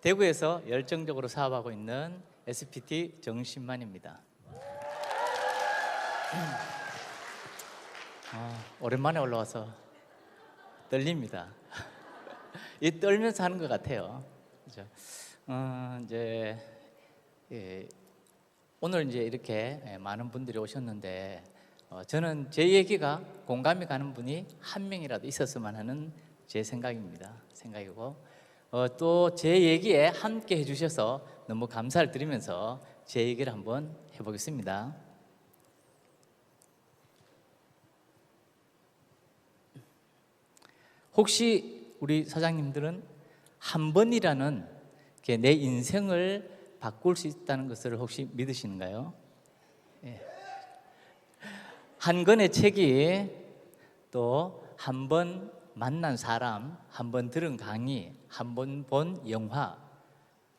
대구에서 열정적으로 사업하고 있는 SPT 정신만입니다. 아, 오랜만에 올라와서 떨립니다. 이 떨면서 하는 것 같아요. 그죠? 어, 이제 예, 오늘 이제 이렇게 예, 많은 분들이 오셨는데 어, 저는 제 얘기가 공감이 가는 분이 한 명이라도 있었으면 하는 제 생각입니다. 생각이고 어, 또 제 얘기에 함께 해주셔서 너무 감사를 드리면서 제 얘기를 한번 해보겠습니다. 혹시 우리 사장님들은 한 번이라는 내 인생을 바꿀 수 있다는 것을 혹시 믿으시는가요? 예. 한 권의 책이 또 한 번 만난 사람, 한 번 들은 강의, 한 번 본 영화,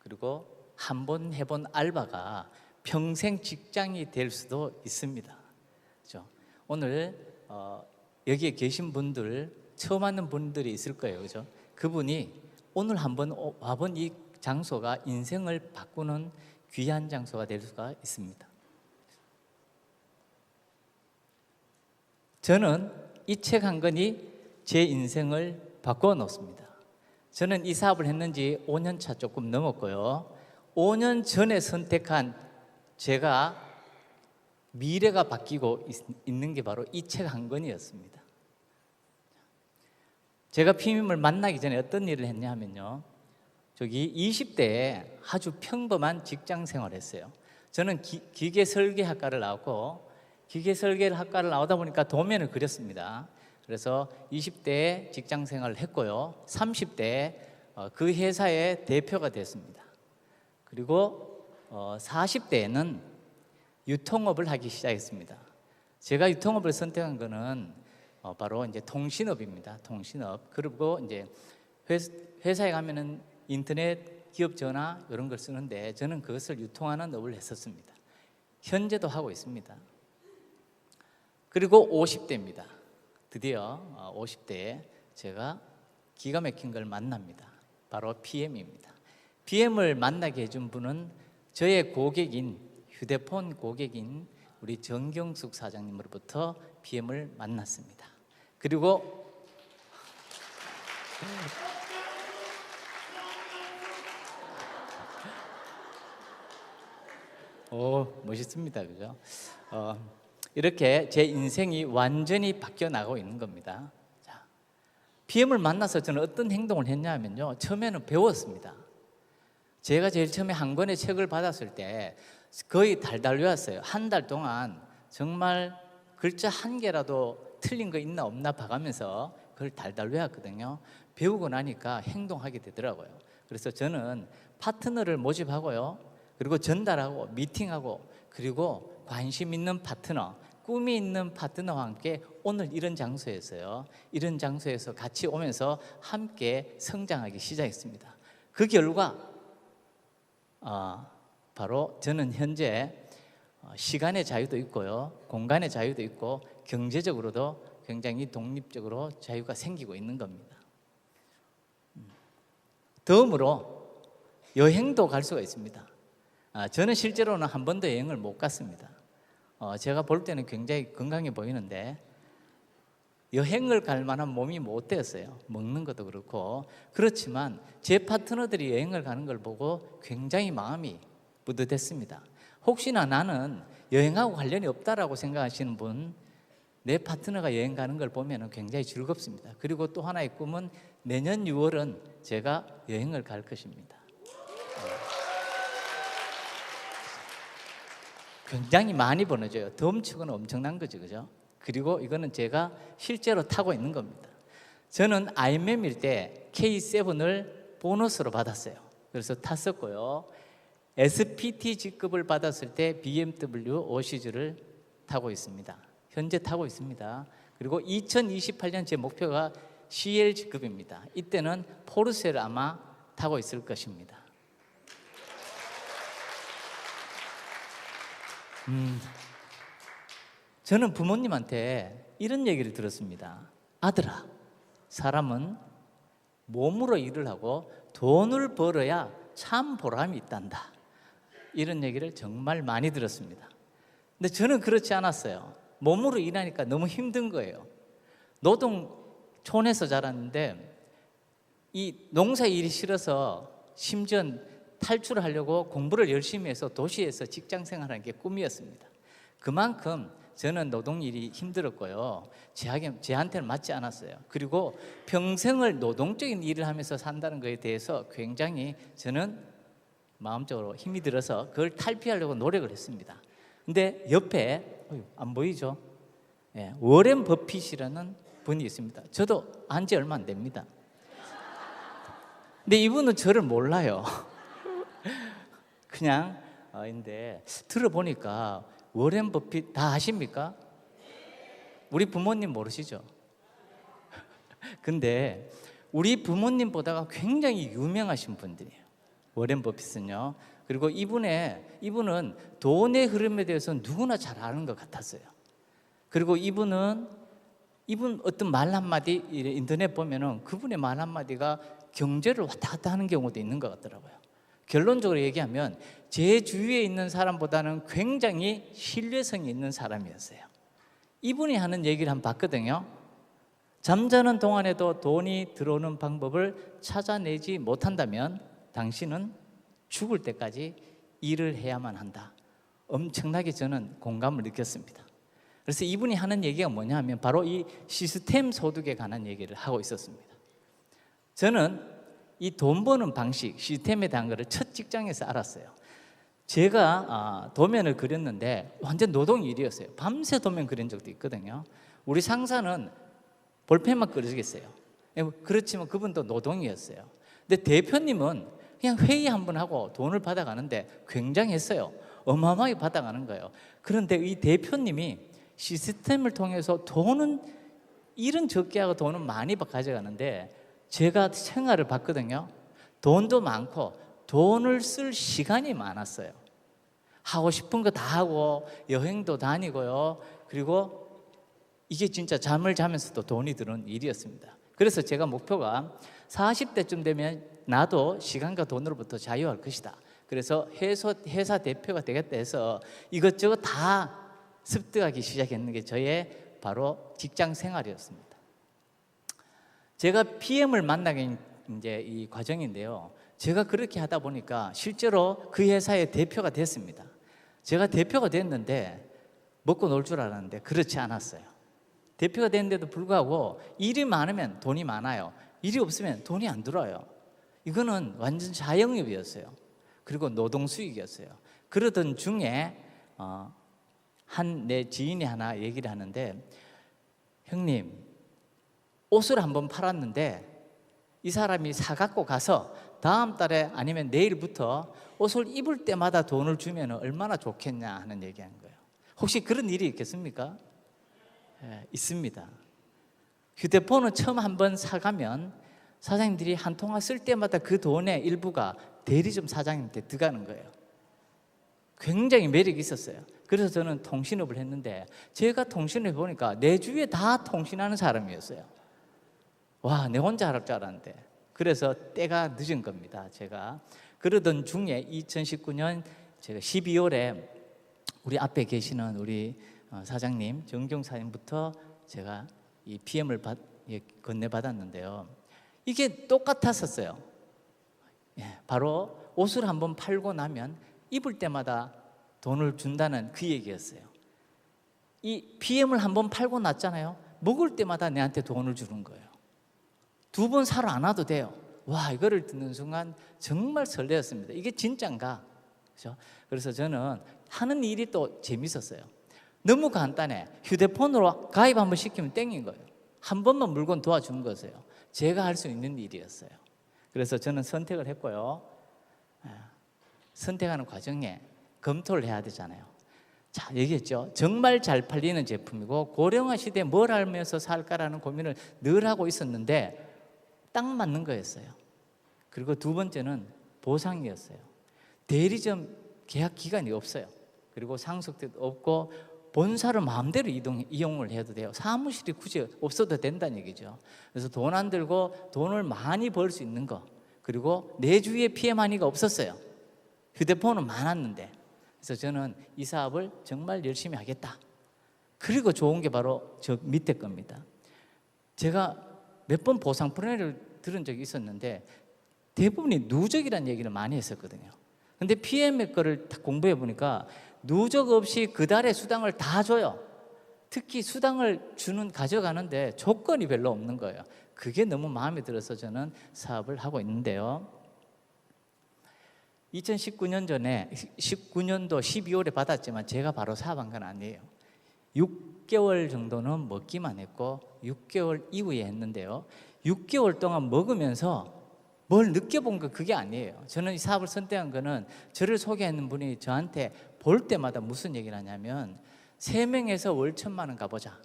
그리고 한 번 해본 알바가 평생 직장이 될 수도 있습니다. 그죠? 오늘 어, 여기에 계신 분들 처음 하는 분들이 있을 거예요, 그죠? 그분이 오늘 한번 오- 와본 이 장소가 인생을 바꾸는 귀한 장소가 될 수가 있습니다. 저는 이 책 한 권이 제 인생을 바꿔 놓습니다. 저는 이 사업을 했는지 5년 차 조금 넘었고요. 5년 전에 선택한 제가 미래가 바뀌고 있, 있는 게 바로 이 책 한 권이었습니다. 제가 피임을 만나기 전에 어떤 일을 했냐 하면요. 저기 20대에 아주 평범한 직장 생활을 했어요. 저는 기, 기계 설계학과를 나왔고 기계 설계를 학과를 나오다 보니까 도면을 그렸습니다. 그래서 20대에 직장 생활을 했고요. 30대에 어, 그 회사의 대표가 됐습니다. 그리고 어, 40대에는 유통업을 하기 시작했습니다. 제가 유통업을 선택한 거는 어, 바로 이제 통신업입니다. 통신업. 그리고 이제 회사, 회사에 가면은 인터넷 기업 전화 이런 걸 쓰는데 저는 그것을 유통하는 업을 했었습니다. 현재도 하고 있습니다. 그리고 50대입니다. 드디어 50대에 제가 기가 막힌 걸 만납니다. 바로 PM입니다. PM을 만나게 해준 분은 저의 고객인 휴대폰 고객인 우리 정경숙 사장님으로부터 PM을 만났습니다. 그리고 오 멋있습니다, 그죠? 어, 이렇게 제 인생이 완전히 바뀌어 나가고 있는 겁니다. 자, PM을 만나서 저는 어떤 행동을 했냐면요, 처음에는 배웠습니다. 제가 제일 처음에 한 권의 책을 받았을 때 거의 달달 외웠어요. 한 달 동안 정말 글자 한 개라도 틀린 거 있나 없나 봐가면서 그걸 달달 외웠거든요. 배우고 나니까 행동하게 되더라고요. 그래서 저는 파트너를 모집하고요. 그리고 전달하고 미팅하고 그리고 관심 있는 파트너, 꿈이 있는 파트너와 함께 오늘 이런 장소에서요. 이런 장소에서 같이 오면서 함께 성장하기 시작했습니다. 그 결과 어, 바로 저는 현재 어, 시간의 자유도 있고요, 공간의 자유도 있고 경제적으로도 굉장히 독립적으로 자유가 생기고 있는 겁니다. 음. 다음으로 여행도 갈 수가 있습니다. 아, 저는 실제로는 한 번도 여행을 못 갔습니다. 어, 제가 볼 때는 굉장히 건강해 보이는데 여행을 갈 만한 몸이 못 되었어요. 먹는 것도 그렇고 그렇지만 제 파트너들이 여행을 가는 걸 보고 굉장히 마음이 뿌듯했습니다. 혹시나 나는 여행하고 관련이 없다라고 생각하시는 분, 내 파트너가 여행 가는 걸 보면 굉장히 즐겁습니다. 그리고 또 하나의 꿈은 내년 6월은 제가 여행을 갈 것입니다. 굉장히 많이 보내줘요. 덤축은 엄청난 거죠, 그죠? 그리고 이거는 제가 실제로 타고 있는 겁니다. 저는 IMM일 때 K7을 보너스로 받았어요. 그래서 탔었고요. SPT 직급을 받았을 때 BMW 5시즈를 타고 있습니다. 현재 타고 있습니다. 그리고 2028년 제 목표가 CL 직급입니다. 이때는 포르쉐를 아마 타고 있을 것입니다. 음, 저는 부모님한테 이런 얘기를 들었습니다. 아들아, 사람은 몸으로 일을 하고 돈을 벌어야 참 보람이 있단다. 이런 얘기를 정말 많이 들었습니다. 근데 저는 그렇지 않았어요. 몸으로 일하니까 너무 힘든 거예요. 노동촌에서 자랐는데 이 농사 일이 싫어서 심지어 탈출하려고 공부를 열심히 해서 도시에서 직장 생활하는 게 꿈이었습니다. 그만큼 저는 노동 일이 힘들었고요. 제한테, 제한테는 맞지 않았어요. 그리고 평생을 노동적인 일을 하면서 산다는 것에 대해서 굉장히 저는 마음적으로 힘이 들어서 그걸 탈피하려고 노력을 했습니다. 근데 옆에 안 보이죠? 예, 워렌 버핏이라는 분이 있습니다. 저도 안지 얼마 안 됩니다. 근데 이분은 저를 몰라요. 그냥 어, 근데 들어보니까 워렌 버핏 다 아십니까? 우리 부모님 모르시죠? 근데 우리 부모님보다가 굉장히 유명하신 분들이에요. 워렌 버핏은요. 그리고 이분의 이분은 돈의 흐름에 대해서 누구나 잘 아는 것 같았어요. 그리고 이분은 이분 어떤 말 한마디 인터넷 보면은 그분의 말 한마디가 경제를 왔다 갔다 하는 경우도 있는 것 같더라고요. 결론적으로 얘기하면 제 주위에 있는 사람보다는 굉장히 신뢰성이 있는 사람이었어요. 이분이 하는 얘기를 한번 봤거든요. 잠자는 동안에도 돈이 들어오는 방법을 찾아내지 못한다면 당신은 죽을 때까지 일을 해야만 한다. 엄청나게 저는 공감을 느꼈습니다. 그래서 이분이 하는 얘기가 뭐냐 하면 바로 이 시스템 소득에 관한 얘기를 하고 있었습니다. 저는 이 돈 버는 방식, 시스템에 대한 것을 첫 직장에서 알았어요. 제가 아, 도면을 그렸는데 완전 노동 일이었어요. 밤새 도면 그린 적도 있거든요. 우리 상사는 볼펜만 그리겠어요. 그렇지만 그분도 노동이었어요. 근데 대표님은 그냥 회의 한 번 하고 돈을 받아가는데 굉장했어요. 어마어마하게 받아가는 거예요. 그런데 이 대표님이 시스템을 통해서 돈은 일은 적게 하고 돈은 많이 가져가는데 제가 생활을 봤거든요. 돈도 많고 돈을 쓸 시간이 많았어요. 하고 싶은 거 다 하고 여행도 다니고요. 그리고 이게 진짜 잠을 자면서도 돈이 드는 일이었습니다. 그래서 제가 목표가 40대쯤 되면 나도 시간과 돈으로부터 자유할 것이다. 그래서 회사, 회사 대표가 되겠다 해서 이것저것 다 습득하기 시작했는 게 저의 바로 직장 생활이었습니다. 제가 PM을 만나게 이제 이 과정인데요. 제가 그렇게 하다 보니까 실제로 그 회사의 대표가 됐습니다. 제가 대표가 됐는데 먹고 놀 줄 알았는데 그렇지 않았어요. 대표가 됐는데도 불구하고 일이 많으면 돈이 많아요. 일이 없으면 돈이 안 들어요. 이거는 완전 자영업이었어요. 그리고 노동 수익이었어요. 그러던 중에 어, 한 내 지인이 하나 얘기를 하는데 형님 옷을 한번 팔았는데 이 사람이 사갖고 가서 다음 달에 아니면 내일부터 옷을 입을 때마다 돈을 주면 얼마나 좋겠냐 하는 얘기한 거예요. 혹시 그런 일이 있겠습니까? 예, 있습니다. 휴대폰은 처음 한번 사가면 사장님들이 한 통화 쓸 때마다 그 돈의 일부가 대리점 사장님한테 들어가는 거예요. 굉장히 매력이 있었어요. 그래서 저는 통신업을 했는데 제가 통신을 보니까 내 주위에 다 통신하는 사람이었어요. 와, 내 혼자 할 줄 알았는데. 그래서 때가 늦은 겁니다. 제가 그러던 중에 2019년 제가 12월에 우리 앞에 계시는 우리 어, 사장님 정경 사장님부터 제가 이 PM을 받, 예, 건네 받았는데요. 이게 똑같았었어요. 예, 바로 옷을 한번 팔고 나면 입을 때마다 돈을 준다는 그 얘기였어요. 이 PM을 한번 팔고 났잖아요. 먹을 때마다 내한테 돈을 주는 거예요. 두번 사러 안 와도 돼요. 와, 이거를 듣는 순간 정말 설레었습니다. 이게 진짠가? 그죠? 그래서 저는 하는 일이 또 재밌었어요. 너무 간단해. 휴대폰으로 가입 한번 시키면 땡인 거예요. 한 번만 물건 도와주는 거세요. 제가 할 수 있는 일이었어요. 그래서 저는 선택을 했고요. 예, 선택하는 과정에 검토를 해야 되잖아요. 자, 얘기했죠. 정말 잘 팔리는 제품이고 고령화 시대에 뭘 하면서 살까라는 고민을 늘 하고 있었는데 딱 맞는 거였어요. 그리고 두 번째는 보상이었어요. 대리점 계약 기간이 없어요. 그리고 상속도 없고 본사를 마음대로 이동, 이용을 해도 돼요. 사무실이 굳이 없어도 된다는 얘기죠. 그래서 돈 안 들고 돈을 많이 벌 수 있는 거. 그리고 내 주위에 PM 한이가 없었어요. 휴대폰은 많았는데. 그래서 저는 이 사업을 정말 열심히 하겠다. 그리고 좋은 게 바로 저 밑에 겁니다. 제가 몇 번 보상 프로그램을 들은 적이 있었는데 대부분이 누적이라는 얘기를 많이 했었거든요. 근데 PM의 거를 다 공부해 보니까 누적 없이 그 달의 수당을 다 줘요. 특히 수당을 주는 가져가는데 조건이 별로 없는 거예요. 그게 너무 마음에 들어서 저는 사업을 하고 있는데요. 2019년 전에 19년도 12월에 받았지만 제가 바로 사업한 건 아니에요. 6개월 정도는 먹기만 했고 6개월 이후에 했는데요. 6개월 동안 먹으면서 뭘 느껴본 거 그게 아니에요. 저는 이 사업을 선택한 거는 저를 소개하는 분이 저한테 볼 때마다 무슨 얘기를 하냐면 세 명에서 월 천만 원 가보자.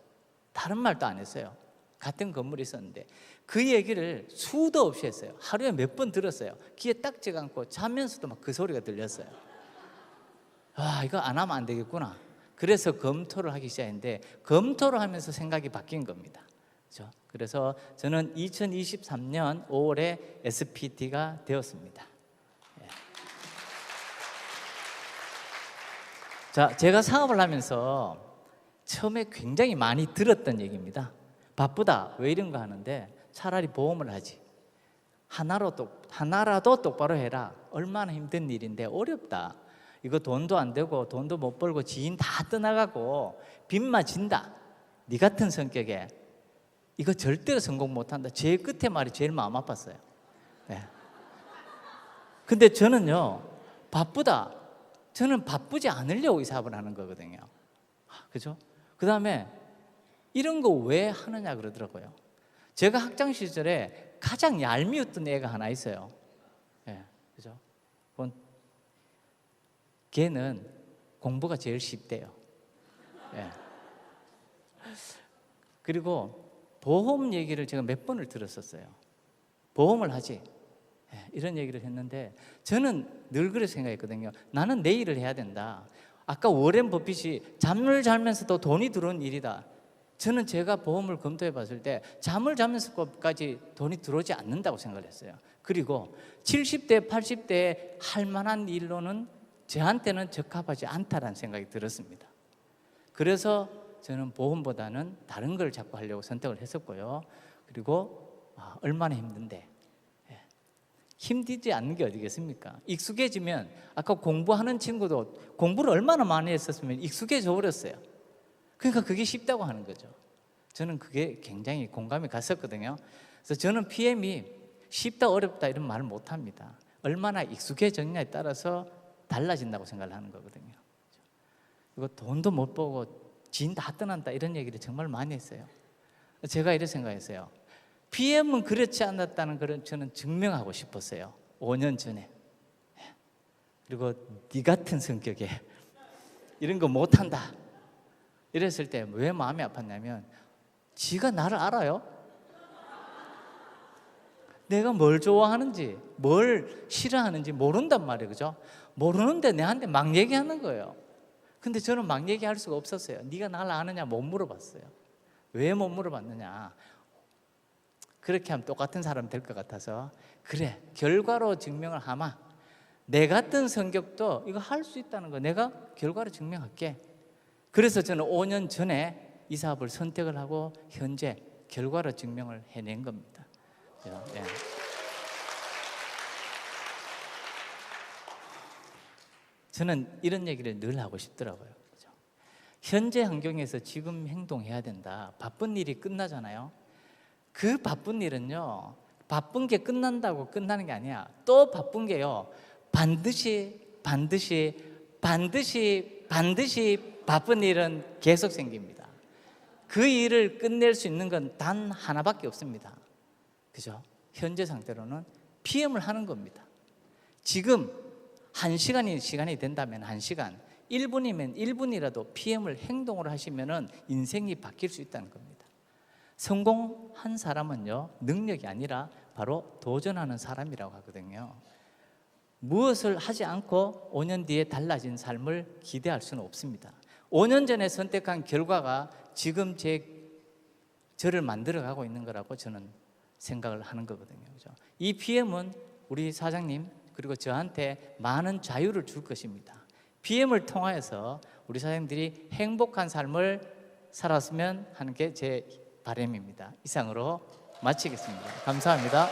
다른 말도 안 했어요. 같은 건물이 있었는데 그 얘기를 수도 없이 했어요. 하루에 몇 번 들었어요. 귀에 딱지가 않고 자면서도 막 그 소리가 들렸어요. 아 이거 안 하면 안 되겠구나. 그래서 검토를 하기 시작했는데 검토를 하면서 생각이 바뀐 겁니다. 그렇죠? 그래서 저는 2023년 5월에 SPT가 되었습니다. 예. 자, 제가 사업을 하면서 처음에 굉장히 많이 들었던 얘기입니다. 바쁘다. 왜 이런가 하는데 차라리 보험을 하지. 하나로 똑, 하나라도 똑바로 해라. 얼마나 힘든 일인데 어렵다. 이거 돈도 안 되고 돈도 못 벌고 지인 다 떠나가고 빚만 진다. 네 같은 성격에 이거 절대로 성공 못 한다. 제일 끝에 말이 제일 마음 아팠어요. 네. 근데 저는요, 바쁘다. 저는 바쁘지 않으려고 이 사업을 하는 거거든요. 아, 그죠? 그 다음에 이런 거 왜 하느냐 그러더라고요. 제가 학창 시절에 가장 얄미웠던 애가 하나 있어요. 예, 그죠? 걔는 공부가 제일 쉽대요. 예. 그리고 보험 얘기를 제가 몇 번을 들었었어요. 보험을 하지. 예, 이런 얘기를 했는데 저는 늘 그렇게 생각했거든요. 나는 내 일을 해야 된다. 아까 워렌 버핏이 잠을 자면서도 돈이 들어온 일이다. 저는 제가 보험을 검토해 봤을 때 잠을 자면서까지 돈이 들어오지 않는다고 생각을 했어요. 그리고 70대, 80대에 할 만한 일로는 저한테는 적합하지 않다라는 생각이 들었습니다. 그래서 저는 보험보다는 다른 걸 자꾸 하려고 선택을 했었고요. 그리고 아, 얼마나 힘든데 예. 힘들지 않는 게 어디겠습니까? 익숙해지면 아까 공부하는 친구도 공부를 얼마나 많이 했었으면 익숙해져 버렸어요. 그러니까 그게 쉽다고 하는 거죠. 저는 그게 굉장히 공감이 갔었거든요. 그래서 저는 PM이 쉽다 어렵다 이런 말을 못 합니다. 얼마나 익숙해졌냐에 따라서 달라진다고 생각을 하는 거거든요. 그리고 돈도 못 벌고 지인 다 떠난다 이런 얘기를 정말 많이 했어요. 제가 이렇게 생각했어요. PM은 그렇지 않았다는 걸 저는 증명하고 싶었어요. 5년 전에. 그리고 네 같은 성격에 이런 거 못한다. 이랬을 때 왜 마음이 아팠냐면 지가 나를 알아요. 내가 뭘 좋아하는지, 뭘 싫어하는지 모른단 말이에요. 그죠? 모르는데 내한테 막 얘기하는 거예요. 근데 저는 막 얘기할 수가 없었어요. 네가 나를 아느냐 못 물어봤어요. 왜 못 물어봤느냐? 그렇게 하면 똑같은 사람 될 것 같아서 그래 결과로 증명을 하마. 내 같은 성격도 이거 할 수 있다는 거 내가 결과로 증명할게. 그래서 저는 5년 전에 이 사업을 선택을 하고 현재 결과로 증명을 해낸 겁니다. 예. 저는 이런 얘기를 늘 하고 싶더라고요. 그죠? 현재 환경에서 지금 행동해야 된다. 바쁜 일이 끝나잖아요. 그 바쁜 일은요, 바쁜 게 끝난다고 끝나는 게 아니야. 또 바쁜 게요, 반드시, 반드시, 반드시, 반드시 바쁜 일은 계속 생깁니다. 그 일을 끝낼 수 있는 건 단 하나밖에 없습니다. 그죠? 현재 상태로는 PM을 하는 겁니다. 지금 한 시간이 시간이 된다면 한 시간, 1분이면 1분이라도 PM을 행동을 하시면은 인생이 바뀔 수 있다는 겁니다. 성공한 사람은요, 능력이 아니라 바로 도전하는 사람이라고 하거든요. 무엇을 하지 않고 5년 뒤에 달라진 삶을 기대할 수는 없습니다. 5년 전에 선택한 결과가 지금 제 저를 만들어 가고 있는 거라고 저는 생각을 하는 거거든요. 그죠? 이 PM은 우리 사장님 그리고 저한테 많은 자유를 줄 것입니다. BM을 통하여서 우리 사장님들이 행복한 삶을 살았으면 하는 게 제 바람입니다. 이상으로 마치겠습니다. 감사합니다.